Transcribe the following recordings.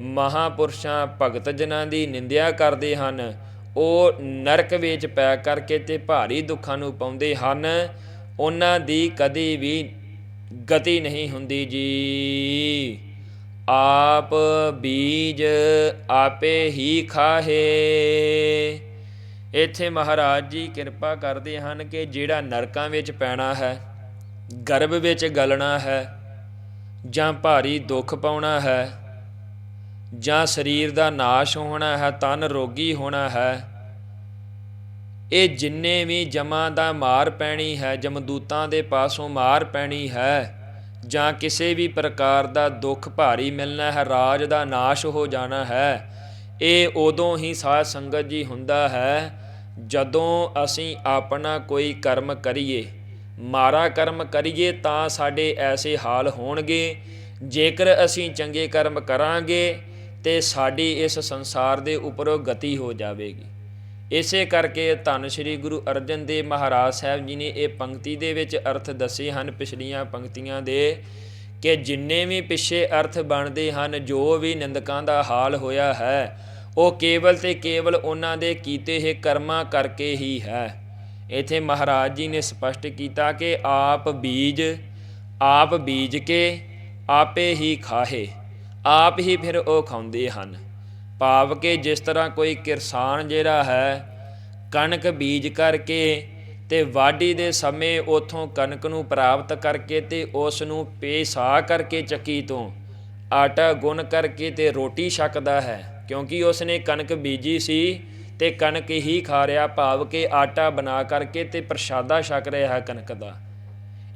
ਮਹਾਪੁਰਸ਼ਾਂ ਭਗਤ ਜਨਾਂ ਦੀ ਨਿੰਦਿਆ ਕਰਦੇ ਹਨ। ਉਹ ਨਰਕ ਵਿੱਚ ਪੈ ਕਰਕੇ ਤੇ ਭਾਰੀ ਦੁੱਖਾਂ ਨੂੰ ਪਾਉਂਦੇ ਹਨ। ਉਹਨਾਂ ਦੀ ਕਦੀ ਵੀ ਗਤੀ ਨਹੀਂ ਹੁੰਦੀ ਜੀ। ਆਪ ਬੀਜ ਆਪੇ ਹੀ ਖਾਹੇ। ਇੱਥੇ ਮਹਾਰਾਜ ਜੀ ਕਿਰਪਾ ਕਰਦੇ ਹਨ ਕਿ ਜਿਹੜਾ ਨਰਕਾਂ ਵਿੱਚ ਪੈਣਾ ਹੈ, ਗਰਭ ਵਿੱਚ ਗਲਣਾ ਹੈ ਜਾਂ ਭਾਰੀ ਦੁੱਖ ਪਾਉਣਾ ਹੈ ਜਾਂ ਸਰੀਰ ਦਾ ਨਾਸ਼ ਹੋਣਾ ਹੈ, ਤਨ ਰੋਗੀ ਹੋਣਾ ਹੈ, ਇਹ ਜਿੰਨੇ ਵੀ ਜਮਾਂ ਦਾ ਮਾਰ ਪੈਣੀ ਹੈ, ਜਮਦੂਤਾਂ ਦੇ ਪਾਸੋਂ ਮਾਰ ਪੈਣੀ ਹੈ, ਜਾਂ ਕਿਸੇ ਵੀ ਪ੍ਰਕਾਰ ਦਾ ਦੁੱਖ ਭਾਰੀ ਮਿਲਣਾ ਹੈ, ਰਾਜ ਦਾ ਨਾਸ਼ ਹੋ ਜਾਣਾ ਹੈ, ਇਹ ਉਦੋਂ ਹੀ ਸਾਧ ਸੰਗਤ ਜੀ ਹੁੰਦਾ ਹੈ, ਜਦੋਂ ਅਸੀਂ ਆਪਣਾ ਕੋਈ ਕਰਮ ਕਰੀਏ। ਮਾਰਾ ਕਰਮ ਕਰੀਏ ਤਾਂ ਸਾਡੇ ਐਸੇ ਹਾਲ ਹੋਣਗੇ, ਜੇਕਰ ਅਸੀਂ ਚੰਗੇ ਕਰਮ ਕਰਾਂਗੇ ਤੇ ਸਾਡੀ ਇਸ ਸੰਸਾਰ ਦੇ ਉੱਪਰੋਂ ਗਤੀ ਹੋ ਜਾਵੇਗੀ। ਇਸੇ ਕਰਕੇ ਧੰਨ ਸ਼੍ਰੀ ਗੁਰੂ ਅਰਜਨ ਦੇਵ ਮਹਾਰਾਜ ਸਾਹਿਬ ਜੀ ਨੇ ਇਹ ਪੰਕਤੀ ਦੇ ਵਿੱਚ ਅਰਥ ਦੱਸੇ ਹਨ ਪਿਛਲੀਆਂ ਪੰਕਤੀਆਂ ਦੇ ਕਿ ਜਿੰਨੇ ਵੀ ਪਿੱਛੇ ਅਰਥ ਬਣਦੇ ਹਨ, ਜੋ ਵੀ ਨਿੰਦਕਾਂ ਦਾ ਹਾਲ ਹੋਇਆ ਹੈ, ਉਹ ਕੇਵਲ ਤੇ ਕੇਵਲ ਉਹਨਾਂ ਦੇ ਕੀਤੇ ਹੋਏ ਕਰਮਾਂ ਕਰਕੇ ਹੀ ਹੈ। ਇਥੇ ਮਹਾਰਾਜ ਜੀ ਨੇ ਸਪਸ਼ਟ ਕੀਤਾ ਕਿ ਆਪ ਬੀਜ ਆਪ ਬੀਜ ਕੇ ਆਪੇ ਹੀ ਖਾਹੇ। ਆਪ ਹੀ ਫਿਰ ਉਹ ਖਾਂਦੇ ਹਨ। ਭਾਵ ਕਿ ਜਿਸ ਤਰ੍ਹਾਂ ਕੋਈ ਕਿਸਾਨ ਜਿਹੜਾ ਹੈ, ਕਣਕ ਬੀਜ ਕਰਕੇ ਤੇ ਵਾਢੀ ਦੇ ਸਮੇਂ ਉਥੋਂ ਕਣਕ ਨੂੰ ਪ੍ਰਾਪਤ ਕਰਕੇ ਤੇ ਉਸ ਨੂੰ ਪੇਸਾ ਕਰਕੇ ਚੱਕੀ ਤੋਂ ਆਟਾ ਗੁੰਨ ਕਰਕੇ ਤੇ ਰੋਟੀ ਛਕਦਾ ਹੈ। ਕਿਉਂਕਿ ਉਸ ਨੇ ਕਣਕ ਬੀਜੀ ਸੀ ਤੇ ਕਣਕ ਹੀ ਖਾ ਰਿਹਾ, ਭਾਵ ਕਿ ਆਟਾ ਬਣਾ ਕਰਕੇ ਤੇ ਪ੍ਰਸ਼ਾਦਾ ਛਕ ਰਿਹਾ ਹੈ ਕਣਕ ਦਾ।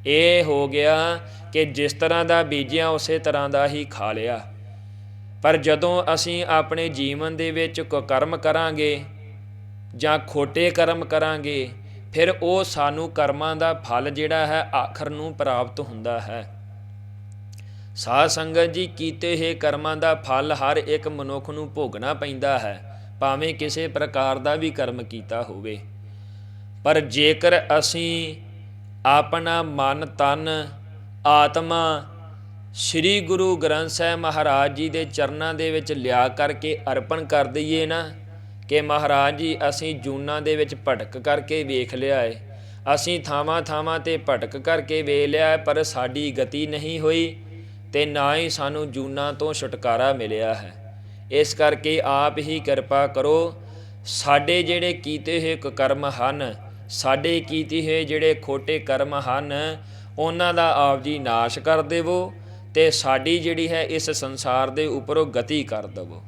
ਇਹ ਹੋ ਗਿਆ ਕਿ ਜਿਸ ਤਰ੍ਹਾਂ ਦਾ ਬੀਜਿਆ, ਉਸੇ ਤਰ੍ਹਾਂ ਦਾ ਹੀ ਖਾ ਲਿਆ। ਪਰ ਜਦੋਂ ਅਸੀਂ ਆਪਣੇ ਜੀਵਨ ਦੇ ਵਿੱਚ ਕੋ ਕਰਮ ਕਰਾਂਗੇ ਜਾਂ ਖੋਟੇ ਕਰਮ ਕਰਾਂਗੇ, ਫਿਰ ਉਹ ਸਾਨੂੰ ਕਰਮਾਂ ਦਾ ਫਲ ਜਿਹੜਾ ਹੈ ਆਖਰ ਨੂੰ ਪ੍ਰਾਪਤ ਹੁੰਦਾ ਹੈ। ਸਾਧ ਸੰਗਤ ਜੀ, ਕੀਤੇ ਹੋਏ ਕਰਮਾਂ ਦਾ ਫਲ ਹਰ ਇੱਕ ਮਨੁੱਖ ਨੂੰ ਭੋਗਣਾ ਪੈਂਦਾ ਹੈ, ਭਾਵੇਂ ਕਿਸੇ ਪ੍ਰਕਾਰ ਦਾ ਵੀ ਕਰਮ ਕੀਤਾ ਹੋਵੇ। ਪਰ ਜੇਕਰ ਅਸੀਂ ਆਪਣਾ ਮਨ, ਤਨ, ਆਤਮਾ ਸ੍ਰੀ ਗੁਰੂ ਗ੍ਰੰਥ ਸਾਹਿਬ ਮਹਾਰਾਜ ਜੀ ਦੇ ਚਰਨਾਂ ਦੇ ਵਿੱਚ ਲਿਆ ਕਰਕੇ ਅਰਪਣ ਕਰ ਦਈਏ ਨਾ, ਕਿ ਮਹਾਰਾਜ ਜੀ, ਅਸੀਂ ਜੂਨਾਂ ਦੇ ਵਿੱਚ ਭਟਕ ਕਰਕੇ ਵੇਖ ਲਿਆ ਏ। ਅਸੀਂ ਥਾਵਾਂ ਥਾਵਾਂ ਤੇ ਭਟਕ ਕਰਕੇ ਵੇਖ ਲਿਆ ਪਰ ਸਾਡੀ ਗਤੀ ਨਹੀਂ ਹੋਈ ਤੇ ਨਾ ਹੀ ਸਾਨੂੰ ਜੂਨਾਂ ਤੋਂ ਛੁਟਕਾਰਾ ਮਿਲਿਆ ਹੈ। ਇਸ ਕਰਕੇ ਆਪ ਹੀ ਕਿਰਪਾ ਕਰੋ, ਸਾਡੇ ਜਿਹੜੇ ਕੀਤੇ ਹੋਏ ਕ- ਕਰਮ ਹਨ, ਸਾਡੇ ਕੀਤੇ ਹੋਏ ਜਿਹੜੇ ਖੋਟੇ ਕਰਮ ਹਨ, ਉਹਨਾਂ ਦਾ ਆਪ ਜੀ ਨਾਸ਼ ਕਰ ਦੇਵੋ। ਤੇ ਸਾਡੀ ਜਿਹੜੀ ਹੈ ਇਸ ਸੰਸਾਰ ਦੇ ਉੱਪਰੋਂ ਗਤੀ ਕਰ ਦੇਵੋ।